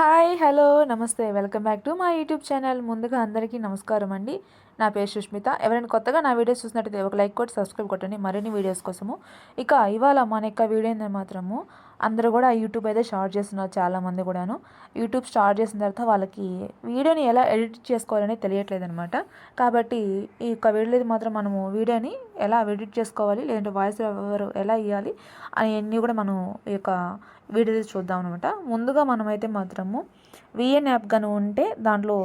Hi hello నమస్తే. Welcome back to మా YouTube channel. ముందుగా అందరికీ నమస్కారం అండి. నా పేరు సుష్మిత. ఎవరైనా కొత్తగా నా వీడియోస్ చూసినట్టయితే ఒక లైక్ కొట్టి సబ్స్క్రైబ్ కొట్టండి. మరిన్ని వీడియోస్ కోసము. ఇక ఇవాళ మన యొక్క వీడియో మాత్రము అందరూ కూడా యూట్యూబ్ అయితే స్టార్ట్ చేస్తున్నారు చాలామంది కూడాను. యూట్యూబ్ స్టార్ట్ చేసిన తర్వాత వాళ్ళకి వీడియోని ఎలా ఎడిట్ చేసుకోవాలని తెలియట్లేదు అనమాట కాబట్టి ఈ యొక్క వీడియోలో మాత్రం మనము వీడియోని ఎలా ఎడిట్ చేసుకోవాలి లేదంటే వాయిస్ ఎవరు ఎలా ఇవ్వాలి అన్నీ కూడా మనం ఈ యొక్క వీడియో చూద్దాం అనమాట ముందుగా మనమైతే మాత్రము విఎన్ యాప్ కానీ ఉంటే దాంట్లో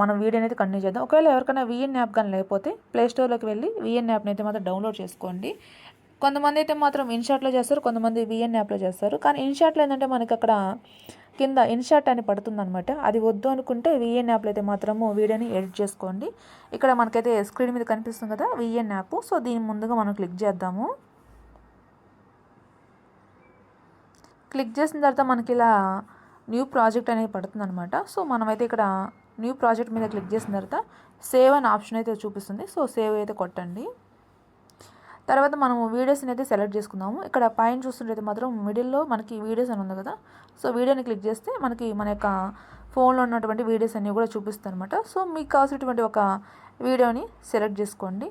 మనం వీడియో అనేది కంటిన్యూ చేద్దాం. ఒకవేళ ఎవరికైనా విఎన్ యాప్ కానీ లేకపోతే ప్లే స్టోర్లోకి వెళ్ళి విఎన్ యాప్ని అయితే మాత్రం డౌన్లోడ్ చేసుకోండి. కొంతమంది అయితే మాత్రం ఇన్షాట్లో చేస్తారు కొంతమంది విఎన్ యాప్లో చేస్తారు. కానీ ఇన్షాట్లో ఏంటంటే మనకి అక్కడ కింద ఇన్షాట్ అని పడుతుంది అనమాట అది వద్దు అనుకుంటే విఎన్ యాప్లో అయితే మాత్రము వీడియోని ఎడిట్ చేసుకోండి. ఇక్కడ మనకైతే స్క్రీన్ మీద కనిపిస్తుంది కదా విఎన్ యాప్ సో దీని ముందుగా మనం క్లిక్ చేద్దాము. క్లిక్ చేసిన తర్వాత మనకి ఇలా న్యూ ప్రాజెక్ట్ అనేది పడుతుంది అనమాట సో మనమైతే ఇక్కడ న్యూ ప్రాజెక్ట్ మీద క్లిక్ చేసిన తర్వాత సేవ్ అనే ఆప్షన్ అయితే చూపిస్తుంది. సో సేవ్ అయితే కొట్టండి. తర్వాత మనము వీడియోస్ని అయితే సెలెక్ట్ చేసుకుందాము. ఇక్కడ పైన చూస్తుంటే మాత్రం మిడిల్లో మనకి వీడియోస్ అని ఉంది కదా. సో వీడియోని క్లిక్ చేస్తే మనకి మన యొక్క ఫోన్లో ఉన్నటువంటి వీడియోస్ అన్నీ కూడా చూపిస్తాను అనమాట సో మీకు కావాల్సినటువంటి ఒక వీడియోని సెలెక్ట్ చేసుకోండి.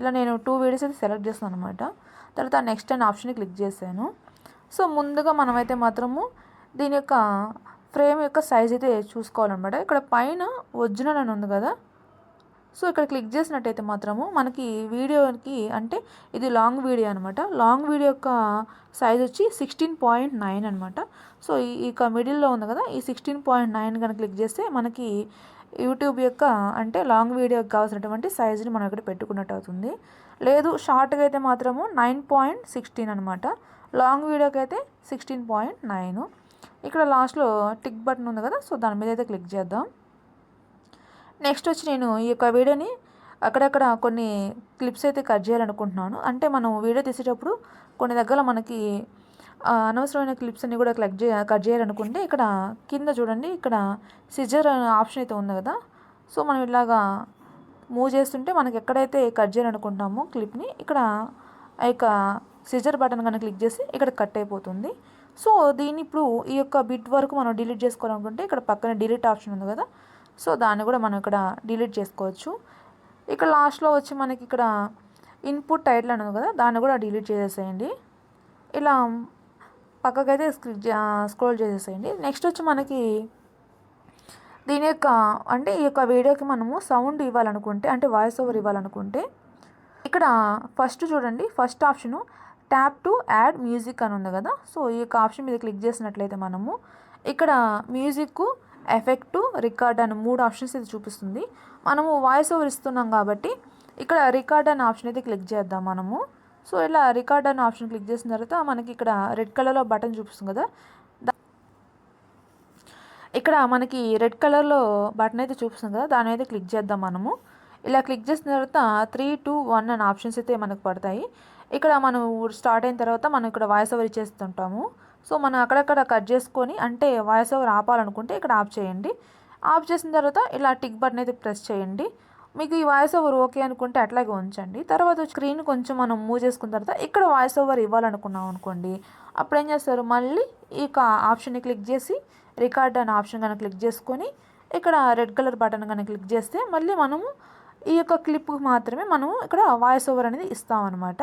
ఇలా నేను టూ వీడియోస్ అయితే సెలెక్ట్ చేస్తాను అనమాట తర్వాత నెక్స్ట్ అనే ఆప్షన్ని క్లిక్ చేశాను. సో ముందుగా మనమైతే మాత్రము దీని యొక్క ఫ్రేమ్ యొక్క సైజ్ అయితే చూసుకోవాలన్నమాట. ఇక్కడ పైన ఒరిజినల్ అని ఉంది కదా. సో ఇక్కడ క్లిక్ చేసినట్టయితే మాత్రము మనకి వీడియోకి అంటే ఇది లాంగ్ వీడియో అనమాట లాంగ్ వీడియో యొక్క సైజ్ వచ్చి సిక్స్టీన్ పాయింట్ నైన్ అనమాట సో ఈ ఇక మిడిల్లో ఉంది కదా ఈ సిక్స్టీన్ పాయింట్ నైన్ కనుక క్లిక్ చేస్తే మనకి యూట్యూబ్ యొక్క అంటే లాంగ్ వీడియోకి కావాల్సినటువంటి సైజుని మనం ఇక్కడ పెట్టుకున్నట్టు అవుతుంది. లేదు షార్ట్గా అయితే మాత్రము నైన్ పాయింట్ సిక్స్టీన్ అనమాట లాంగ్ వీడియోకి అయితే సిక్స్టీన్ పాయింట్ నైన్. ఇక్కడ లాస్ట్లో టిక్ బటన్ ఉంది కదా సో దాని మీద అయితే క్లిక్ చేద్దాం. నెక్స్ట్ వచ్చి నేను ఈ యొక్క వీడియోని అక్కడక్కడ కొన్ని క్లిప్స్ అయితే కట్ చేయాలనుకుంటున్నాను. అంటే మనం వీడియో తీసేటప్పుడు కొన్ని దగ్గర మనకి అనవసరమైన క్లిప్స్ అన్ని కూడా క్లిక్ చే కట్ చేయాలనుకుంటే ఇక్కడ కింద చూడండి ఇక్కడ సిజర్ ఆప్షన్ అయితే ఉంది కదా. సో మనం ఇలాగా మూవ్ చేస్తుంటే మనకి ఎక్కడైతే కట్ చేయాలనుకుంటామో క్లిప్ని ఇక్కడ ఆ యొక్క సిజర్ బటన్ కనుక క్లిక్ చేసి ఇక్కడ కట్ అయిపోతుంది. సో దీన్ని ఇప్పుడు ఈ యొక్క బిట్ వరకు మనం డిలీట్ చేసుకోవాలనుకుంటే ఇక్కడ పక్కన డిలీట్ ఆప్షన్ ఉంది కదా. సో దాన్ని కూడా మనం ఇక్కడ డిలీట్ చేసుకోవచ్చు. ఇక్కడ లాస్ట్లో వచ్చి మనకి ఇక్కడ ఇన్పుట్ టైటిల్ అని ఉంది కదా దాన్ని కూడా డిలీట్ చేసేసేయండి. ఇలా పక్కకైతే స్క్రోల్ చేసేసేయండి. నెక్స్ట్ వచ్చి మనకి దీని యొక్క అంటే ఈ యొక్క వీడియోకి మనము సౌండ్ ఇవ్వాలనుకుంటే అంటే వాయిస్ ఓవర్ ఇవ్వాలనుకుంటే ఇక్కడ ఫస్ట్ చూడండి first option tap to add music అని ఉంది కదా. సో ఈ యొక్క ఆప్షన్ మీద క్లిక్ చేసినట్లయితే మనము ఇక్కడ మ్యూజిక్ ఎఫెక్టు రికార్డ్ అని మూడు ఆప్షన్స్ అయితే చూపిస్తుంది. మనము వాయిస్ ఓవర్ ఇస్తున్నాం కాబట్టి ఇక్కడ రికార్డ్ అనే ఆప్షన్ అయితే క్లిక్ చేద్దాం మనము. సో ఇలా రికార్డ్ అనే ఆప్షన్ క్లిక్ చేసిన తర్వాత మనకి ఇక్కడ రెడ్ కలర్లో బటన్ చూపిస్తుంది కదా. ఇక్కడ మనకి రెడ్ కలర్లో బటన్ అయితే చూపిస్తుంది కదా దాని అయితే క్లిక్ చేద్దాం మనము. ఇలా క్లిక్ చేసిన తర్వాత త్రీ టూ వన్ అనే ఆప్షన్స్ అయితే మనకు పడతాయి. ఇక్కడ మనం స్టార్ట్ అయిన తర్వాత మనం ఇక్కడ వాయిస్ ఓవర్ ఇచ్చేస్తుంటాము. సో మనం అక్కడక్కడ కట్ చేసుకొని అంటే వాయిస్ ఓవర్ ఆపాలనుకుంటే ఇక్కడ ఆఫ్ చేయండి. ఆఫ్ చేసిన తర్వాత ఇలా టిక్ బటన్ అయితే ప్రెస్ చేయండి. మీకు ఈ వాయిస్ ఓవర్ ఓకే అనుకుంటే అట్లాగే ఉంచండి. తర్వాత స్క్రీన్ కొంచెం మనం మూవ్ చేసుకున్న తర్వాత ఇక్కడ వాయిస్ ఓవర్ ఇవ్వాలనుకున్నాం అనుకోండి. అప్పుడు ఏం చేస్తారు? మళ్ళీ ఈ యొక్క ఆప్షన్ని క్లిక్ చేసి రికార్డ్ అనే ఆప్షన్ కనుక క్లిక్ చేసుకొని ఇక్కడ రెడ్ కలర్ బటన్ కనుక క్లిక్ చేస్తే మళ్ళీ మనము ఈ యొక్క క్లిప్కి మాత్రమే మనము ఇక్కడ వాయిస్ ఓవర్ అనేది ఇస్తామన్నమాట.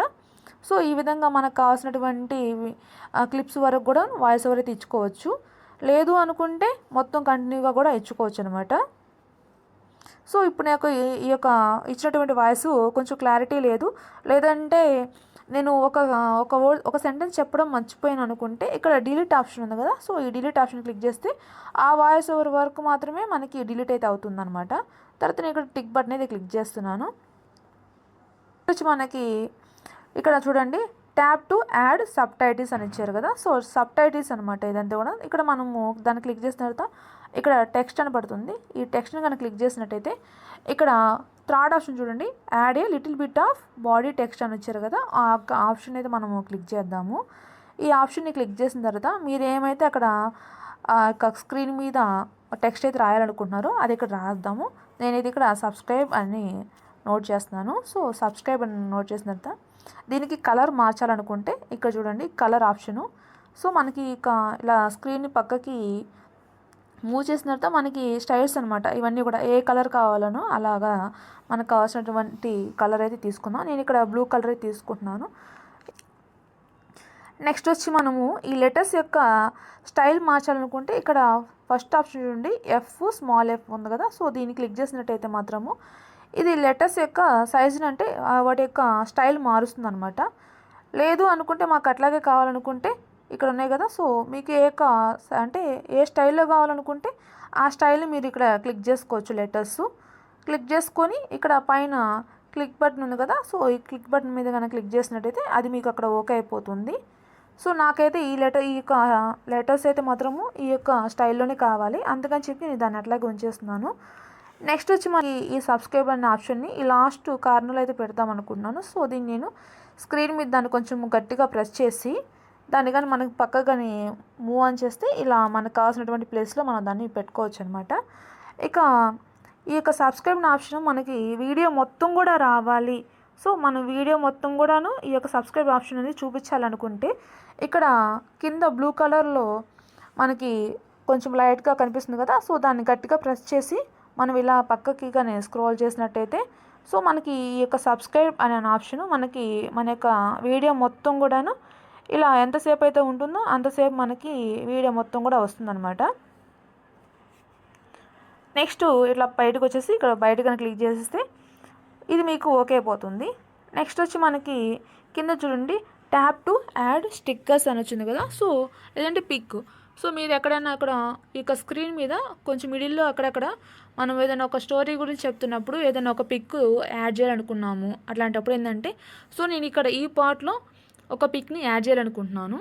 సో ఈ విధంగా మనకు కావాల్సినటువంటి క్లిప్స్ వరకు కూడా వాయిస్ ఓవర్ అయితే ఇచ్చుకోవచ్చు. లేదు అనుకుంటే మొత్తం కంటిన్యూగా కూడా ఇచ్చుకోవచ్చు అనమాట సో ఇప్పుడు నాకు ఈ- ఈ యొక్క ఇచ్చినటువంటి వాయిస్ కొంచెం క్లారిటీ లేదు. లేదంటే నేను ఒక ఒక వర్డ్ ఒక సెంటెన్స్ చెప్పడం మర్చిపోయాను అనుకుంటే ఇక్కడ డిలీట్ ఆప్షన్ ఉంది కదా సో ఈ డిలీట్ ఆప్షన్ క్లిక్ చేస్తే ఆ వాయిస్ ఓవర్ వరకు మాత్రమే మనకి డిలీట్ అయితే అవుతుందన్నమాట తర్వాత నేను ఇక్కడ టిక్ బటన్ అయితే క్లిక్ చేస్తున్నాను. వచ్చి మనకి ఇక్కడ చూడండి tap to add subtitles అని ఇచ్చారు కదా. సో సబ్ టైటిల్స్ అనమాట ఇదంతా కూడా. ఇక్కడ మనము దాన్ని క్లిక్ చేసిన తర్వాత ఇక్కడ టెక్స్ట్ అని పడుతుంది. ఈ టెక్స్ట్ని కనుక క్లిక్ చేసినట్టయితే ఇక్కడ థర్డ్ ఆప్షన్ చూడండి add a little bit of body text అని ఇచ్చారు కదా. ఆ ఆప్షన్ అయితే మనము క్లిక్ చేద్దాము. ఈ ఆప్షన్ని క్లిక్ చేసిన తర్వాత మీరు ఏమైతే అక్కడ స్క్రీన్ మీద టెక్స్ట్ అయితే రాయాలనుకుంటున్నారో అది ఇక్కడ రాద్దాము. నేనైతే ఇక్కడ సబ్స్క్రైబ్ అని నోట్ చేస్తున్నాను. సో సబ్స్క్రైబ్ అని నోట్ చేసిన తర్వాత దీనికి కలర్ మార్చాలనుకుంటే ఇక్కడ చూడండి కలర్ ఆప్షను. సో మనకి ఇలా స్క్రీన్ని పక్కకి మూవ్ చేసిన తర్వాత మనకి స్టైల్స్ అనమాట ఇవన్నీ కూడా ఏ కలర్ కావాలనో అలాగా మనకు కావాల్సినటువంటి కలర్ అయితే తీసుకుందాం. నేను ఇక్కడ బ్లూ కలర్ అయితే తీసుకుంటున్నాను. నెక్స్ట్ వచ్చి మనము ఈ లెటర్స్ యొక్క స్టైల్ మార్చాలనుకుంటే ఇక్కడ ఫస్ట్ ఆప్షన్ చూడండి ఎఫ్ స్మాల్ ఎఫ్ ఉంది కదా. సో దీన్ని క్లిక్ చేసినట్టయితే మాత్రము ఇది లెటర్స్ యొక్క సైజుని అంటే వాటి యొక్క స్టైల్ మారుస్తుంది అనమాట లేదు అనుకుంటే మాకు అట్లాగే కావాలనుకుంటే ఇక్కడ ఉన్నాయి కదా సో మీకు ఏ యొక్క అంటే ఏ స్టైల్లో కావాలనుకుంటే ఆ స్టైల్ని మీరు ఇక్కడ క్లిక్ చేసుకోవచ్చు లెటర్స్. క్లిక్ చేసుకొని ఇక్కడ పైన క్లిక్ బటన్ ఉంది కదా సో ఈ క్లిక్ బటన్ మీద కనుక క్లిక్ చేసినట్టయితే అది మీకు అక్కడ ఓకే అయిపోతుంది. సో నాకైతే ఈ లెటర్ ఈ యొక్క లెటర్స్ అయితే మాత్రము ఈ యొక్క స్టైల్లోనే కావాలి. అందుకని చెప్పి నేను దాన్ని అట్లాగే ఉంచేస్తున్నాను. నెక్స్ట్ వచ్చి మరి ఈ సబ్స్క్రైబ్ అనే ఆప్షన్ని ఈ లాస్ట్ కార్నర్లో అయితే పెడదాం అనుకుంటున్నాను. సో దీన్ని నేను స్క్రీన్ మీద దాన్ని కొంచెం గట్టిగా ప్రెస్ చేసి దాన్ని కానీ మనకు పక్క కానీ మూవ్ ఆన్ చేస్తే ఇలా మనకు కావాల్సినటువంటి ప్లేస్లో మనం దాన్ని పెట్టుకోవచ్చు అనమాట ఇక ఈ యొక్క సబ్స్క్రైబ్ ఆప్షన్ మనకి వీడియో మొత్తం కూడా రావాలి. సో మన వీడియో మొత్తం కూడాను ఈ యొక్క సబ్స్క్రైబ్ ఆప్షన్ అనేది చూపించాలనుకుంటే ఇక్కడ కింద బ్లూ కలర్లో మనకి కొంచెం లైట్గా కనిపిస్తుంది కదా సో దాన్ని గట్టిగా ప్రెస్ చేసి మనం ఇలా పక్కకి కానీ స్క్రోల్ చేసినట్టయితే సో మనకి ఈ యొక్క సబ్స్క్రైబ్ అనే ఆప్షన్ మనకి మన యొక్క వీడియో మొత్తం కూడాను ఇలా ఎంతసేపు అయితే ఉంటుందో అంతసేపు మనకి వీడియో మొత్తం కూడా వస్తుందన్నమాట. నెక్స్ట్ ఇట్లా బయటకు వచ్చేసి ఇక్కడ బయట కానీ క్లిక్ చేసేస్తే ఇది మీకు ఓకే అయిపోతుంది. నెక్స్ట్ వచ్చి మనకి కింద చూడండి ట్యాప్ టు యాడ్ స్టిక్కర్స్ అని వచ్చింది కదా. సో లేదంటే పిక్ సో మీరు ఎక్కడైనా అక్కడ ఈ యొక్క స్క్రీన్ మీద కొంచెం మిడిల్లో అక్కడక్కడ మనం ఏదైనా ఒక స్టోరీ గురించి చెప్తున్నప్పుడు ఏదైనా ఒక పిక్ యాడ్ చేయాలనుకున్నాము. అట్లాంటప్పుడు ఏంటంటే సో నేను ఇక్కడ ఈ పార్ట్లో ఒక పిక్ని యాడ్ చేయాలనుకుంటున్నాను.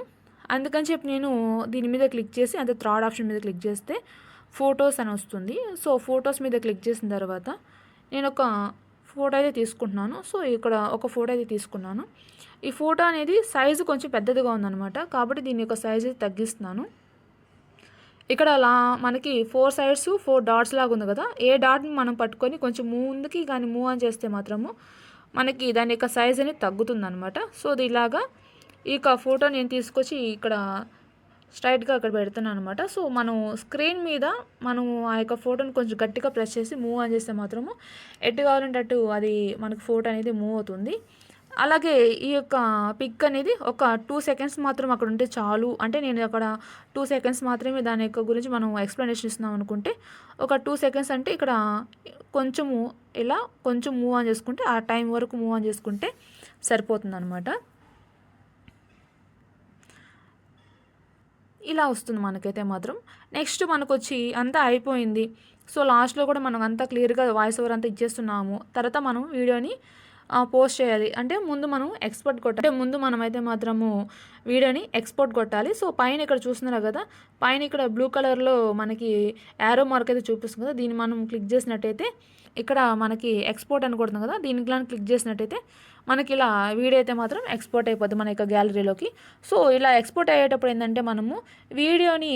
అందుకని చెప్పి నేను దీని మీద క్లిక్ చేసి అంటే థర్డ్ ఆప్షన్ మీద క్లిక్ చేస్తే ఫొటోస్ అని వస్తుంది. సో ఫొటోస్ మీద క్లిక్ చేసిన తర్వాత నేను ఒక ఫోటో అయితే తీసుకుంటున్నాను. సో ఇక్కడ ఒక ఫోటో అయితే తీసుకున్నాను. ఈ ఫోటో అనేది సైజు కొంచెం పెద్దదిగా ఉందన్నమాట. కాబట్టి దీని యొక్క సైజు తగ్గిస్తున్నాను. ఇక్కడ లా మనకి ఫోర్ సైడ్స్ ఫోర్ డాట్స్ లాగా ఉంది కదా. ఏ డాట్ని మనం పట్టుకొని కొంచెం ముందుకి కానీ మూవ్ ఆన్ చేస్తే మాత్రము మనకి దాని యొక్క సైజ్ అనేది తగ్గుతుందనమాట సో అది ఇలాగా ఈ యొక్క ఫోటో నేను తీసుకొచ్చి ఇక్కడ స్ట్రైట్గా అక్కడ పెడుతున్నాను అనమాట సో మనం స్క్రీన్ మీద మనం ఆ యొక్క ఫోటోని కొంచెం గట్టిగా ప్రెస్ చేసి మూవ్ ఆన్ చేస్తే మాత్రము ఎట్టు కావాలంటే అటు అది మనకు ఫోటో అనేది మూవ్ అవుతుంది. అలాగే ఈ యొక్క పిక్ అనేది ఒక టూ సెకండ్స్ మాత్రం అక్కడ ఉంటే చాలు. అంటే నేను అక్కడ టూ సెకండ్స్ మాత్రమే దాని యొక్క గురించి మనం ఎక్స్ప్లెనేషన్ ఇస్తున్నాం అనుకుంటే ఒక టూ సెకండ్స్ అంటే ఇక్కడ కొంచెము ఇలా కొంచెం మూవ్ ఆన్ చేసుకుంటే ఆ టైం వరకు మూవ్ ఆన్ చేసుకుంటే సరిపోతుంది అనమాట ఇలా వస్తుంది మనకైతే మాత్రం. నెక్స్ట్ మనకు వచ్చి అంతా అయిపోయింది. సో లాస్ట్లో కూడా మనం అంతా క్లియర్గా వాయిస్ ఓవర్ అంతా ఇచ్చేస్తున్నాము. తర్వాత మనం వీడియోని పోస్ట్ చేయాలి. అంటే ముందు మనం ఎక్స్పోర్ట్ కొట్టాలి. అంటే ముందు మనమైతే మాత్రము వీడియోని ఎక్స్పోర్ట్ కొట్టాలి. సో పైన ఇక్కడ చూస్తున్నారు కదా పైన ఇక్కడ బ్లూ కలర్లో మనకి యారో మార్క్ అయితే చూపిస్తుంది కదా దీన్ని మనం క్లిక్ చేసినట్టయితే ఇక్కడ మనకి ఎక్స్పోర్ట్ అని కొడుతుంది కదా దీనికి ఇలా క్లిక్ చేసినట్టయితే మనకి ఇలా వీడియో అయితే మాత్రం ఎక్స్పోర్ట్ అయిపోద్ది మన యొక్క గ్యాలరీలోకి సో ఇలా ఎక్స్పోర్ట్ అయ్యేటప్పుడు ఏంటంటే మనము వీడియోని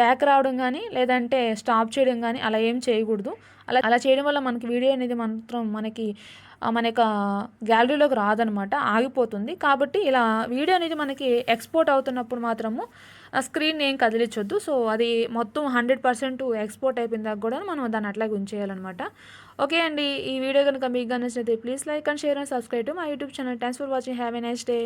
బ్యాక్ రావడం కానీ లేదంటే స్టాప్ చేయడం కానీ అలా ఏం చేయకూడదు. అలా అలా చేయడం వల్ల మనకి వీడియో అనేది మాత్రం మనకి మన యొక్క గ్యాలరీలోకి రాదనమాట ఆగిపోతుంది. కాబట్టి ఇలా వీడియో అనేది మనకి ఎక్స్పోర్ట్ అవుతున్నప్పుడు మాత్రము ఆ స్క్రీన్ ఏం కదిలించొద్దు. సో అది మొత్తం హండ్రెడ్ పర్సెంట్ ఎక్స్పోర్ట్ అయిపోయిన దాకా కూడా మనం దాన్ని అట్లాగే ఉంచేయాలన్నమాట. ఓకే అండి ఈ వీడియో కనుక మీకు నచ్చినట్లయితే please like and share and subscribe to my YouTube channel thanks for watching have a nice day